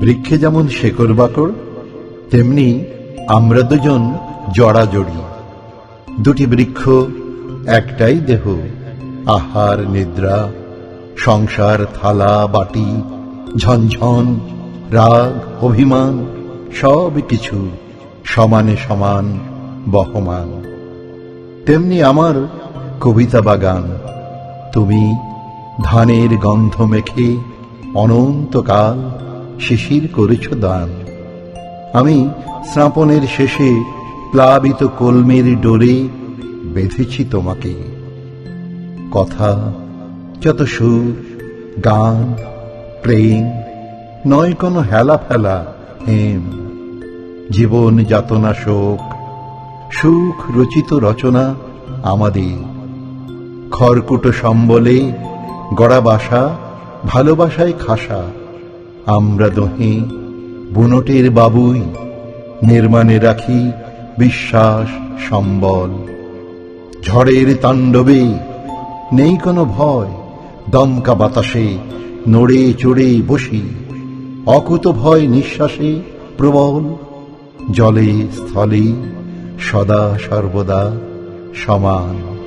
বৃক্ষে যেমন শেকড় বাকড়, তেমনি আমরা দুজন জড়া জড়াজড়ি দুটি বৃক্ষ, একটাই দেহ, আহার, নিদ্রা, সংসার, থালা, বাটি, ঝনঝন, রাগ, অভিমান, সব কিছু সমানে সমান, বহমান। তেমনি আমার কবিতা বাগান, তুমি ধানের গন্ধ মেখে অনন্তকাল শিশির করেছ দান। আমি শ্রাপনের শেষে প্লাবিত কলমের ডোরে বেঁধেছি তোমাকে। কথা যত সুর, গান, প্রেম, নয় কোনো হেলা ফেলা, হেম, জীবন যাতনা শোক, সুখ রচিত রচনা আমাদের। খড়কুটো সম্বলে গড়া বাসা, ভালোবাসায় খাসা আমরা দোহে, বুনটের বাবুই, নির্মাণে রাখি বিশ্বাস সম্বল। ঝড়ের তাণ্ডবে নেই কোনো ভয়, দমকা বাতাসে নড়ে চড়ে বসি, অকুত ভয় নিঃশ্বাসে প্রবল, জলে স্থলে সদা সর্বদা সমান।